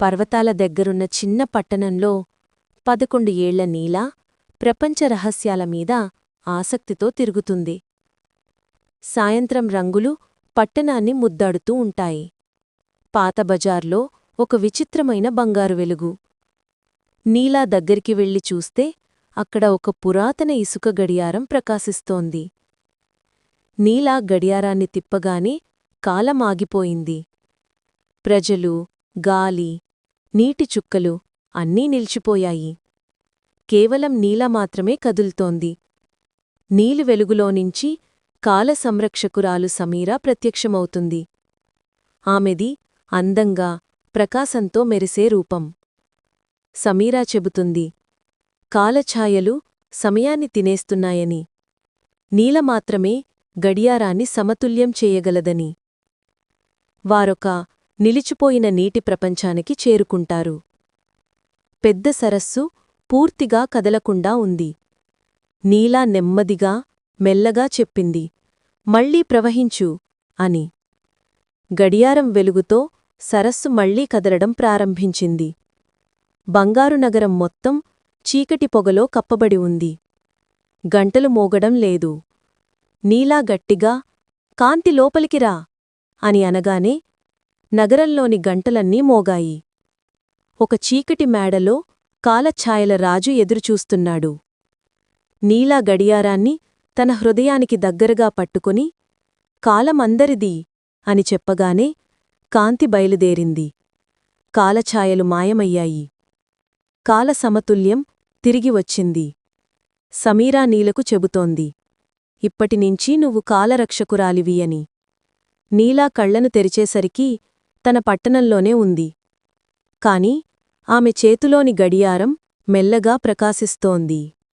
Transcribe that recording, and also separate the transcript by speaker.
Speaker 1: పర్వతాల దగ్గరున్న చిన్న పట్టణంలో పదకొండు ఏళ్ళ నీల ప్రపంచ రహస్యాల మీద ఆసక్తితో తిరుగుతుంది. సాయంత్రం రంగులు పట్టణాన్ని ముద్దాడుతూ ఉంటాయి. పాత బజార్లో ఒక విచిత్రమైన బంగారు వెలుగు. నీలా దగ్గరికి వెళ్ళి చూస్తే అక్కడ ఒక పురాతన ఇసుక గడియారం ప్రకాశిస్తోంది. నీలా గడియారాన్ని తిప్పగానే కాలం ఆగిపోయింది ప్రజలు గాలి నీటి చుక్కలు అన్నీ నిలిచిపోయాయి. కేవలం నీల మాత్రమే కదులుతోంది. నీలి వెలుగులోనించి కాల సంరక్షకురాలు సమీరా ప్రత్యక్షమవుతుంది. ఆమెది అందంగా ప్రకాశంతో మెరిసే రూపం. సమీరా చెబుతుంది కాలఛాయలు సమయాన్ని తినేస్తున్నాయని. నీల మాత్రమే గడియారాన్ని సమతుల్యం చేయగలదని. వారొక నిలిచిపోయిన నీటి ప్రపంచానికి చేరుకుంటారు. పెద్ద సరస్సు పూర్తిగా కదలకుండా ఉంది. నీలా నెమ్మదిగా మెల్లగా చెప్పింది మళ్ళీ ప్రవహించు అని. గడియారం వెలుగుతో సరస్సు మళ్ళీ కదలడం ప్రారంభించింది. బంగారు నగరం మొత్తం చీకటి పొగలో కప్పబడి ఉంది. గంటలు మోగడం లేదు. నీలా గట్టిగా కాంతి లోపలికిరా అని అనగానే నగరంలోని గంటలన్నీ మోగాయి. ఒక చీకటి మేడలో కాలఛాయల రాజు ఎదురుచూస్తున్నాడు. నీలా గడియారాన్ని తన హృదయానికి దగ్గరగా పట్టుకుని కాలమందరిది అని చెప్పగానే కాంతి బయలుదేరింది. కాలఛాయలు మాయమయ్యాయి. కాలసమతుల్యం తిరిగివచ్చింది తిరిగి వచ్చింది. సమీరా నీలకు చెబుతోంది ఇప్పటినించి నువ్వు కాలరక్షకురాలివి అని. నీలా కళ్ళను తెరిచేసరికి తన పట్టణంలోనే ఉంది. కాని ఆమె చేతిలోని గడియారం మెల్లగా ప్రకాశిస్తోంది.